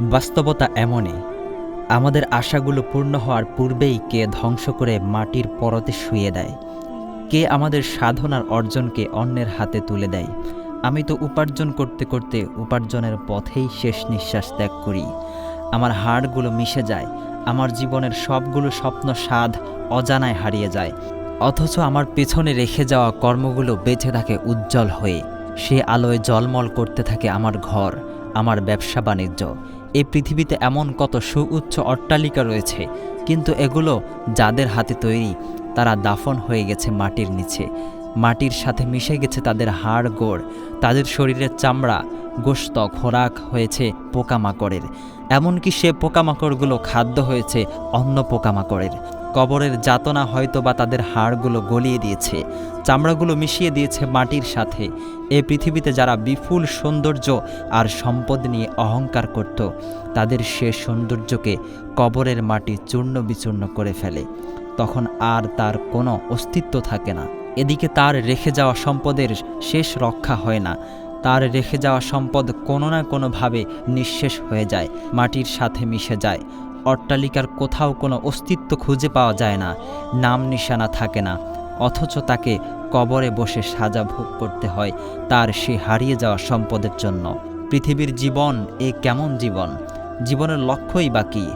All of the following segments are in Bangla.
বাস্তবতা এমনই, আমাদের আশাগুলো পূর্ণ হওয়ার পূর্বেই কে ধ্বংস করে মাটির পরতে শুয়ে দেয়, কে আমাদের সাধনার অর্জনকে অন্যের হাতে তুলে দেয়। আমি তো উপার্জন করতে করতে উপার্জনের পথেই শেষ নিঃশ্বাস ত্যাগ করি। আমার হাড়গুলো মিশে যায়, আমার জীবনের সবগুলো স্বপ্ন স্বাদ অজানায় হারিয়ে যায়, অথচ আমার পেছনে রেখে যাওয়া কর্মগুলো বেঁচে থাকে উজ্জ্বল হয়ে। সে আলোয় জলমল করতে থাকে আমার ঘর, আমার ব্যবসা বাণিজ্য এই পৃথিবীতে এমন কত সুউচ্চ অট্টালিকা রয়েছে, কিন্তু এগুলো যাদের হাতে তৈরি, তারা দাফন হয়ে গেছে মাটির নিচে। মাটির সাথে মিশে গেছে তাদের হাড় গোড়, তাদের শরীরের চামড়া গোস্ত খোরাক হয়েছে পোকামাকড়ের। এমনকি সে পোকামাকড়গুলো খাদ্য হয়েছে অন্য পোকামাকড়ের। কবরের যাতনা হয়তো বা তাদের হাড়গুলো গলিয়ে দিয়েছে, চামড়াগুলো মিশিয়ে দিয়েছে মাটির সাথে। এ পৃথিবীতে যারা বিপুল সৌন্দর্য আর সম্পদ নিয়ে অহংকার করত, তাদের সে সৌন্দর্যকে কবরের মাটি চূর্ণ বিচূর্ণ করে ফেলে। তখন আর তার কোনো অস্তিত্ব থাকে না। এদিকে তার রেখে যাওয়া সম্পদের শেষ রক্ষা হয় না। তার রেখে যাওয়া সম্পদ কোনো না কোনোভাবে নিঃশেষ হয়ে যায়, মাটির সাথে মিশে যায়। অট্টালিকার কোথাও কোনো অস্তিত্ব খুঁজে পাওয়া যায় না, নাম নিশানা থাকে না, অথচ তাকে কবরে বসে সাজা ভোগ করতে হয়, তার সে হারিয়ে যাওয়া সম্পদের জন্য। পৃথিবীর জীবন এ কেমন জীবন? জীবনের লক্ষ্যই বা কী?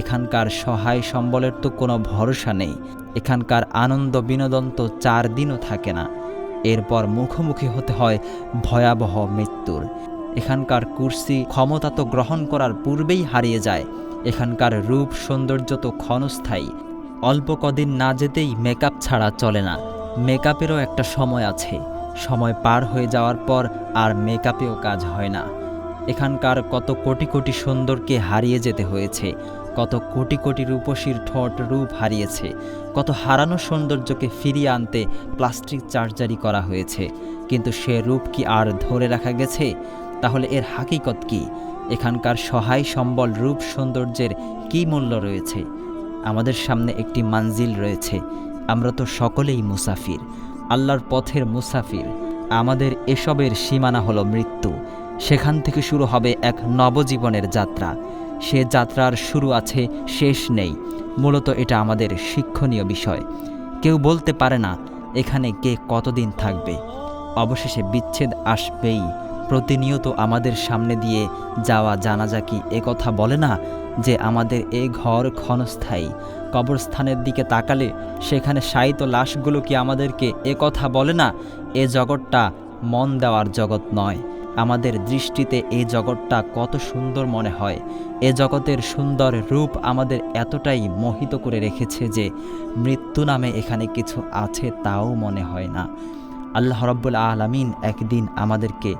এখানকার সহায় সম্বলের তো কোনো ভরসা নেই, এখানকার আনন্দ বিনোদন তো চার দিনও থাকে না, এরপর মুখোমুখি হতে হয় ভয়াবহ মৃত্যুর। এখানকার কুর্সি ক্ষমতা তো গ্রহণ করার পূর্বেই হারিয়ে যায়। এখানকার রূপ সৌন্দর্য তো ক্ষণস্থায়ী। অল্প কদিন না যেতেই মেকআপ ছাড়া চলে না। মেকআপেরও একটা সময় আছে। সময় পার হয়ে যাওয়ার পর আর মেকআপেও কাজ হয় না। এখানকার কত কোটি কোটি সুন্দরকে হারিয়ে যেতে হয়েছে। কত কোটি কোটি রূপসীর ঠোঁট রূপ হারিয়েছে। কত হারানো সৌন্দর্যকে ফিরিয়ে আনতে প্লাস্টিক চার্জারি করা হয়েছে। কিন্তু সে রূপ কি আর ধরে রাখা গেছে? তাহলে এর হাকিকত কি? এখানকার সহায় সম্বল রূপ সৌন্দর্যের কী মূল্য রয়েছে? আমাদের সামনে একটি মানজিল রয়েছে। আমরা তো সকলেই মুসাফির। আল্লাহর পথের মুসাফির। আমাদের এসবের সীমানা হলো মৃত্যু। সেখান থেকে শুরু হবে এক নবজীবনের যাত্রা। সে যাত্রার শুরু আছে, শেষ নেই। মূলত এটা আমাদের শিক্ষণীয় বিষয়। কেউ বলতে পারে না, এখানে কে কতদিন থাকবে। অবশেষে বিচ্ছেদ আসবেই। প্রতিনিয়ত আমাদের সামনে দিয়ে যাওয়া জানাজা কি কথা বলে না যে আমাদের এ ঘর ক্ষণস্থায়ী। কবরস্থানের দিকে তাকালে সেখানে শায়িত লাশগুলো কি আমাদেরকে কথা বলে না, এ জগৎটা মন দেওয়ার জগৎ নয়। আমাদের দৃষ্টিতে এই জগৎটা কত সুন্দর মনে হয়। এ জগতের সুন্দর রূপ আমাদের এতটাই মোহিত করে রেখেছে যে মৃত্যু নামে এখানে কিছু আছে তাও মনে হয় না। আল্লাহ রব্বুল আলমিন একদিন আমাদেরকে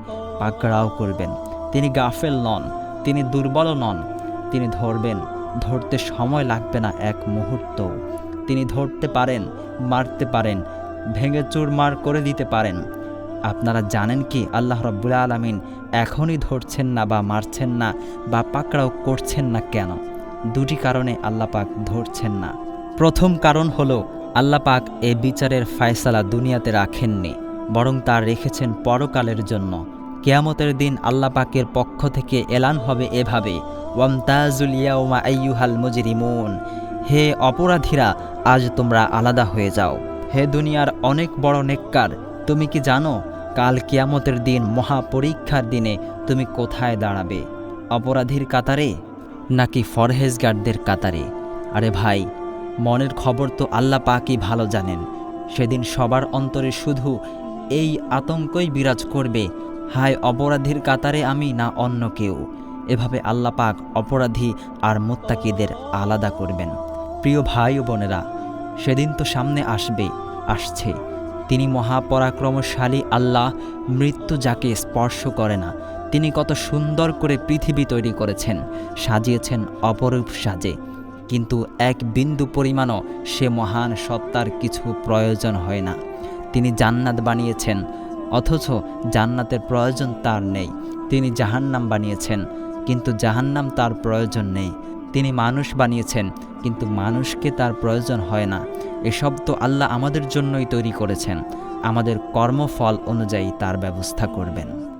পাকড়াও করবেন। তিনি গাফেল নন, তিনি দুর্বলও নন। তিনি ধরবেন, ধরতে সময় লাগবে না এক মুহূর্ত। তিনি ধরতে পারেন, মারতে পারেন, ভেঙে চুরমার করে দিতে পারেন। আপনারা জানেন কি, আল্লাহ রব্বুল আলমিন এখনই ধরছেন না বা মারছেন না বা পাকড়াও করছেন না কেন? দুটি কারণে আল্লাহ পাক ধরছেন না। প্রথম কারণ হলো, আল্লাহ পাক এ বিচারের ফায়সালা দুনিয়াতে রাখেননি, বরং তা রেখেছেন পরকালের জন্য। কেয়ামতের দিন আল্লাহ পাকের পক্ষ থেকে এলান হবে এভাবে, ওয়ামতাজুল ইয়াউমা আইয়ুহাল মুজরিমুন হে অপরাধীরা, আজ তোমরা আলাদা হয়ে যাও। হে দুনিয়ার অনেক বড় নেককার, তুমি কি জানো, কাল কিয়ামতের দিন মহাপরীক্ষার দিনে তুমি কোথায় দাঁড়াবে? অপরাধীর কাতারে নাকি ফরহেজগার্ডদের কাতারে? আরে ভাই, মনের খবর তো আল্লাহ পাকই ভালো জানেন। সেদিন সবার অন্তরে শুধু এই আতঙ্কই বিরাজ করবে হায় অপরাধীর কাতারে আমি না অন্য কেউ। এভাবে আল্লাহ পাক অপরাধী আর মোত্তাকিদের আলাদা করবেন। প্রিয় ভাই ও বোনেরা, সেদিন তো সামনে আসবে, আসছে। তিনি মহাপরাক্রমশালী আল্লাহ, মৃত্যু যাকে স্পর্শ করে না, তিনি কত সুন্দর করে পৃথিবী তৈরি করেছেন, সাজিয়েছেন অপরূপ সাজে। কিন্তু এক বিন্দু পরিমাণও সে মহান সত্তার কিছু প্রয়োজন হয় না। তিনি জান্নাত বানিয়েছেন অথচ জান্নাতের প্রয়োজন তার নেই। তিনি জাহান্নাম বানিয়েছেন, কিন্তু জাহান্নাম তার প্রয়োজন নেই। তিনি মানুষ বানিয়েছেন, কিন্তু মানুষকে তার প্রয়োজন হয় না। এসব তো আল্লাহ আমাদের জন্যই তৈরি করেছেন। আমাদের কর্মফল অনুযায়ী তার ব্যবস্থা করবেন।